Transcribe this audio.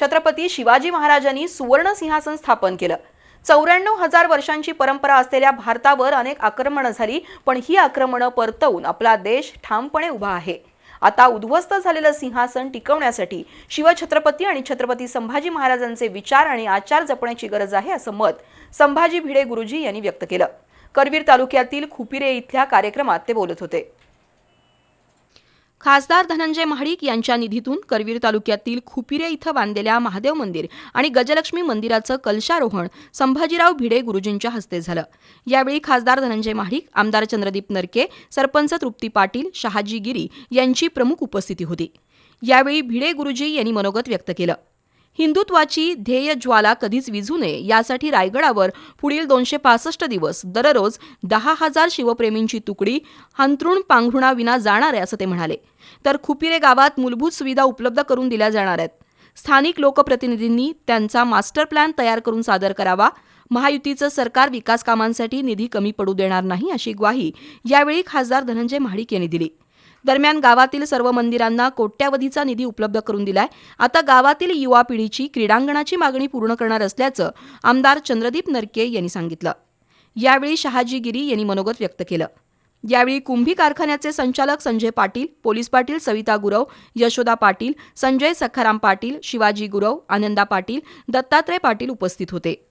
छत्रपती शिवाजी महाराजांनी सुवर्ण सिंहासन स्थापन केलं. चौऱ्याण्णव हजार वर्षांची परंपरा असलेल्या भारतावर अनेक आक्रमणं झाली पण ही आक्रमणं परतवून आपला देश ठामपणे उभा आहे. आता उद्ध्वस्त झालेलं सिंहासन टिकवण्यासाठी शिवछत्रपती आणि छत्रपती संभाजी महाराजांचे विचार आणि आचार जपण्याची गरज आहे असं मत संभाजी भिडे गुरुजी यांनी व्यक्त केलं. करवीर तालुक्यातील खुपिरे इथल्या कार्यक्रमात ते बोलत होते. खासदार धनंजय महाडिक यांच्या निधीतून करवीर तालुक्यातील खुपिरे इथं बांधलेल्या महादेव मंदिर आणि गजलक्ष्मी मंदिराचं कलशारोहण संभाजीराव भिडे गुरुजींच्या हस्ते झालं. यावेळी खासदार धनंजय महाडिक आमदार चंद्रदीप नरके सरपंच तृप्ती पाटील शहाजी गिरी यांची प्रमुख उपस्थिती होती. यावेळी भिडे गुरुजी यांनी मनोगत व्यक्त केलं. हिंदुत्वाची ध्येय ज्वाला कधीच विझू नये यासाठी रायगडावर पुढील दोनशे पासष्ट दिवस दररोज दहा हजार शिवप्रेमींची तुकडी हंतरुण पांघरुणाविना जाणार आहे असं ते म्हणाले. तर खुपिरे गावात मूलभूत सुविधा उपलब्ध करून दिल्या जाणार आहेत. स्थानिक लोकप्रतिनिधींनी त्यांचा मास्टर प्लॅन तयार करून सादर करावा. महायुतीचं सरकार विकास कामांसाठी निधी कमी पडू देणार नाही अशी ग्वाही यावेळी खासदार धनंजय महाडिक यांनी दिली. दरम्यान गावातील सर्व मंदिरांना कोट्यावधीचा निधी उपलब्ध करून दिलाय. आता गावातील युवा पिढीची क्रीडांगणाची मागणी पूर्ण करणार असल्याचं आमदार चंद्रदीप नरके यांनी सांगितलं. यावेळी शहाजी गिरी यांनी मनोगत व्यक्त केलं. यावेळी कुंभी कारखान्याचे संचालक संजय पाटील पोलीस पाटील सविता गुरव यशोदा पाटील संजय सखाराम पाटील शिवाजी गुरव आनंदा पाटील दत्तात्रय पाटील उपस्थित होते.